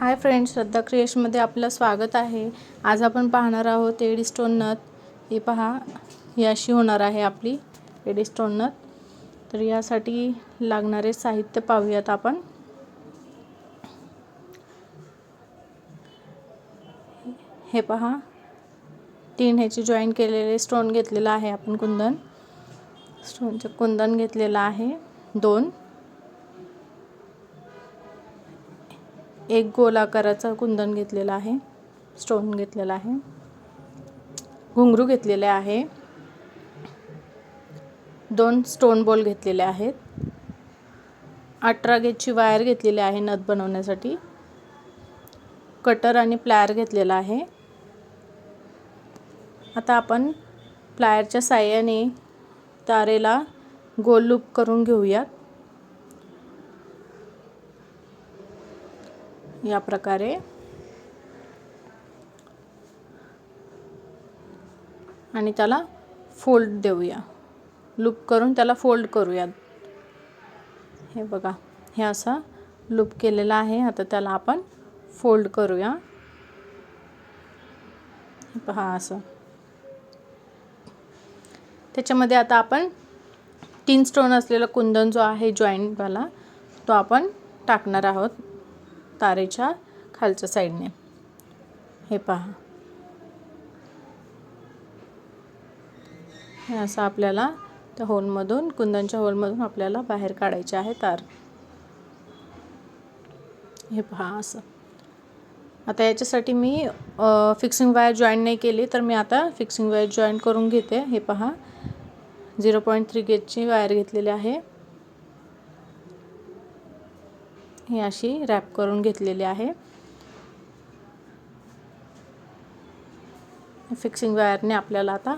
Hi friends श्रद्धा क्रिएशमध्ये आपलं स्वागत आहे. आज आपण पाहणार आहोत एडीस्टोन नथ. हे पहा ही अशी होणार आहे आपली एडी स्टोन नथ. तर यासाठी लागणारे साहित्य पाहूयात आपण. हे पहा तीन ह्याची जॉईन केलेले स्टोन घेतलेलं आहे आपण कुंदन. स्टोनचं कुंदन घेतलेलं आहे. दोन. एक गोल आकाराचा कुंदन घेतलेला आहे स्टोन घेतलेला आहे. घुंगरू घेतलेले आहे. दोन स्टोन बॉल घेतलेले आहेत. अठरा गेजची वायर घेतलेली आहे नथ बनवण्यासाठी. कटर आणि प्लायर घेतलेला आहे. आता आपण प्लायरच्या साह्याने तारेला गोल लूप करून घेऊयात. या प्रकारे. आणि त्याला फोल्ड देऊया. लूप करून त्याला फोल्ड करूयात हे बघा हे असा लूप केलेला आहे. आता त्याला आपण फोल्ड करूया. पहा असं. त्याच्यामध्ये आता आपण तीन स्टोन असलेला कुंदन जो आहे जॉईंटवाला तो आपण टाकणार आहोत. तारेच्या खालच्या साईडने. हे पहा. हे असं आपल्याला त्या होलमधून कुंदनच्या होलमधून आपल्याला बाहेर काढायचे आहे तार. हे पहा असं. आता याच्यासाठी मी फिक्सिंग वायर जॉईन नाही केली तर मी आता फिक्सिंग वायर जॉईन करून घेते. हे पहा. झिरो पॉईंट थ्री गेजची वायर घेतलेली आहे. ही अशी रॅप करून घेतलेली आहे. फिक्सिंग वायरने आपल्याला आता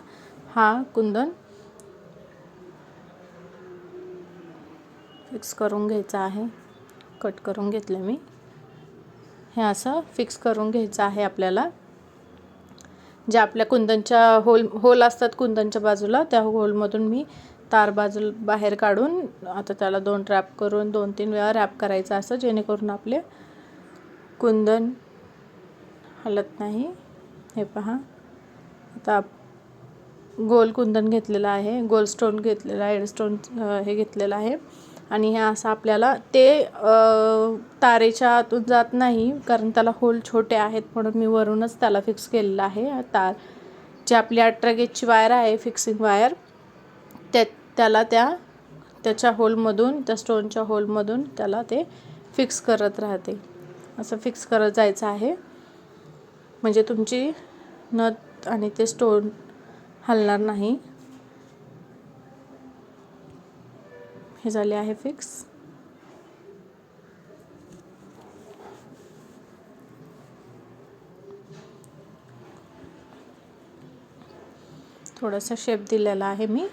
हा कुंदन फिक्स करून घ्यायचा आहे. कट करून घेतलं मी. हे असं फिक्स करून घ्यायचं आहे आपल्याला. जे आपल्या कुंदनच्या होल होल असतात कुंदनच्या बाजूला त्या होलमधून मी तार बाजू बाहेर काढून आता त्याला दोन रॅप करून दोन तीन वेळा रॅप करायचं असं जेणेकरून आपले कुंदन हलत नाही. हे पहा. आता गोल कुंदन घेतलेलं आहे गोल स्टोन घेतलेला आहे स्टोन हे घेतलेलं आहे. आणि हे असं आपल्याला ते तारेच्या आतून जात नाही कारण त्याला होल छोटे आहेत म्हणून मी वरूनच त्याला फिक्स केलेलं आहे तार. जे आपली अठरा गेजची वायर आहे फिक्सिंग वायर त्या त्याला त्या त्याच्या होलमधून त्या स्टोनच्या होलमधून त्याला ते फिक्स करत राहते. असं फिक्स करत जायचं आहे. म्हणजे तुमची नथ आणि ते स्टोन हलणार नाही. हे झाले आहे फिक्स. थोडासा शेप दिलेला आहे मी.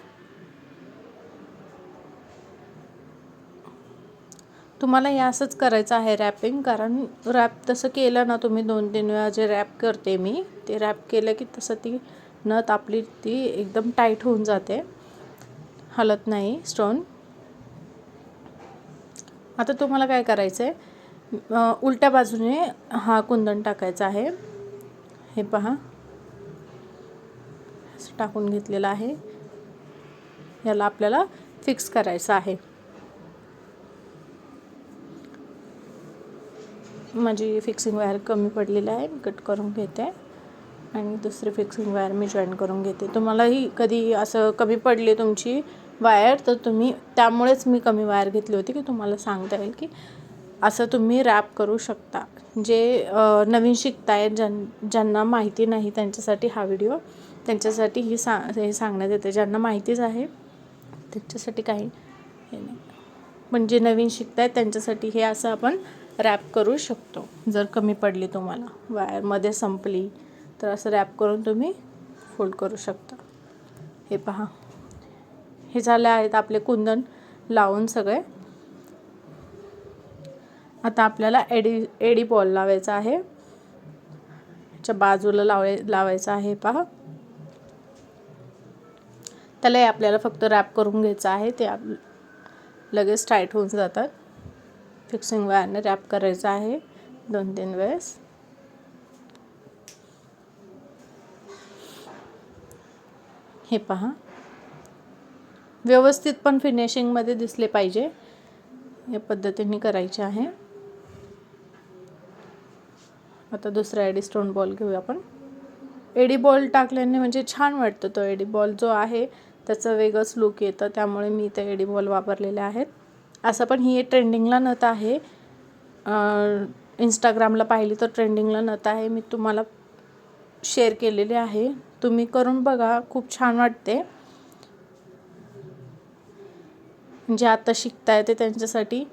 तुम्हाला हे असंच करायचं आहे रॅपिंग कारण रॅप तसं केलं ना तुम्ही दोन तीन वेळा जे रॅप करते मी ते रॅप केलं की तसं ती नथ आपली ती एकदम टाईट होऊन जाते. हलत नाही स्टोन आता तुम्हाला काय करायचं आहे उलट्या बाजूने हा कुंदन टाकायचा आहे. हे पहा. असं टाकून घेतलेलं आहे. याला आपल्याला फिक्स करायचं आहे. माझी फिक्सिंग वायर कमी पडलेली आहे कट करून घेते. आणि दुसरी फिक्सिंग वायर मी जॉईन करून घेते. तुम्हालाही कधी असं कमी पडली तुमची वायर तर तुम्ही त्यामुळेच मी कमी वायर घेतली होती की तुम्हाला सांगता येईल की असं तुम्ही रॅप करू शकता. जे नवीन शिकतायत ज्यां ज्यांना माहिती नाही त्यांच्यासाठी हा व्हिडिओ त्यांच्यासाठी ही सा हे सांगण्यात येते. ज्यांना माहितीच आहे त्यांच्यासाठी काही हे नाही. पण जे नवीन शिकतायत त्यांच्यासाठी हे असं आपण रॅप करू शकतो. जर कमी पडली तुम्हाला वायरमध्ये संपली तर असं रॅप करून तुम्ही फोल्ड करू शकता. हे पहा. हे झाले आहेत आपले कुंदन लावून सगळे. आता आपल्याला एडी एडी बॉल लावायचा आहे. च्या बाजूला लावाय लावायचा आहे पहा. त्यालाही आपल्याला फक्त रॅप करून घ्यायचं आहे. ते आप लगेच टाईट होऊन जातात. फिक्सिंग वायरने रॅप करायचं आहे. दोन तीन वेळेस. हे पहा. व्यवस्थित पण फिनिशिंगमध्ये दिसले पाहिजे. या पद्धतीने करायचे आहे. आता दुसरा एडी स्टोन बॉल घेऊया आपण. एडी बॉल टाकल्याने म्हणजे छान वाटतं तो एडी बॉल जो आहे त्याचं वेगळंच लुक येतं. त्यामुळे मी ते एडी बॉल वापरलेले आहेत. असं पण ही ट्रेंडिंगला नत आहे. इंस्टाग्रामला पाहिली तर ट्रेंडिंगला नत आहे. मी तुम्हाला शेअर केलेले आहे. तुम्ही करून बघा. खूप छान वाटते. जे आता शिकता येते त्यांच्यासाठी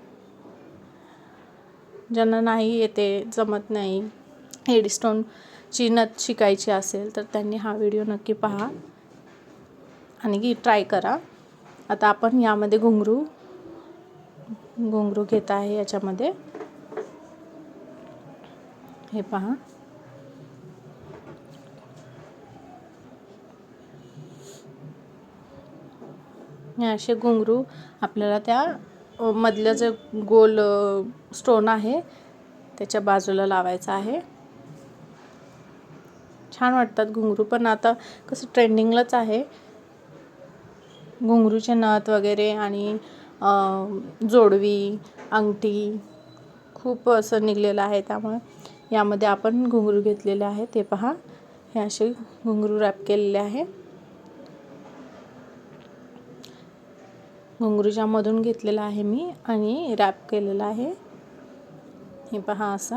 ज्यांना नाही येते जमत नाही हेडस्टोनची नथ शिकायची असेल तर त्यांनी हा व्हिडिओ नक्की पहा आणि की ट्राय करा. आता आपण यामध्ये घुंगरू घुंगरू घेत आहे याच्यामध्ये. हे पहा. हे असे घुंगरू आपल्याला त्या मधलं जे गोल स्टोन आहे त्याच्या बाजूला लावायचं आहे. छान वाटतात घुंगरू पण आता कसं ट्रेंडिंगलाच आहे. घुंगरूचे नथ वगैरे आणि जोडवी अंगठी खूप असं निघलेलं आहे त्यामुळे. यामध्ये आपण घुंगरू घेतलेले आहे. ते पहा. हे असे घुंगरू रॅप केलेले आहे. घुंगरूच्या मधून घेतलेला आहे मी आणि रॅप केलेला आहे. हे पहा असं.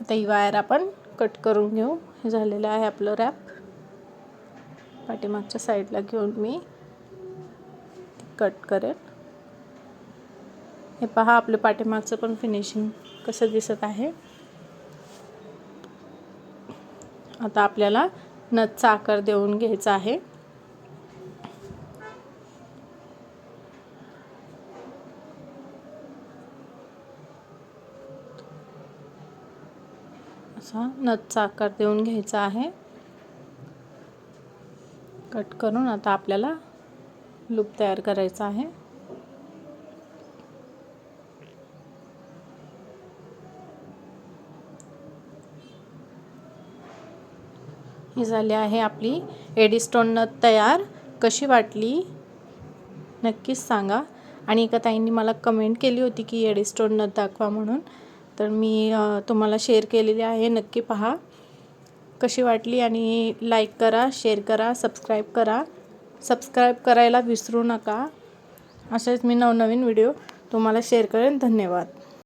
आता ही वायर आपण कट करून घेऊ. हे झालेलं आहे आपलं रॅप पाठीमागच्या साईडला घेऊन मी कट करेल हे पहा आपलं पाठीमागचं पण फिनिशिंग कसं दिसत आहे. आता आपल्याला नथचा आकार देऊन घ्यायचा आहे. असा नथचा आकार देऊन घ्यायचा आहे. कट करून आता आपल्याला लूप तयार करायचा आहे. ही झाली आहे आपली एडिस्टोन नथ तयार. कशी वाटली? नक्कीच सांगा. आणि एका ताईंनी मला कमेंट केली होती की एडिस्टोन नथ दाखवा म्हणून. तर मी तुम्हाला शेअर केलेली आहे. नक्की पहा. कशी वाटली आणि लाईक करा शेअर करा सबस्क्राईब करा. सबस्क्राईब करायला विसरू नका. असेच मी नवनवीन व्हिडिओ तुम्हाला शेअर करेन. धन्यवाद.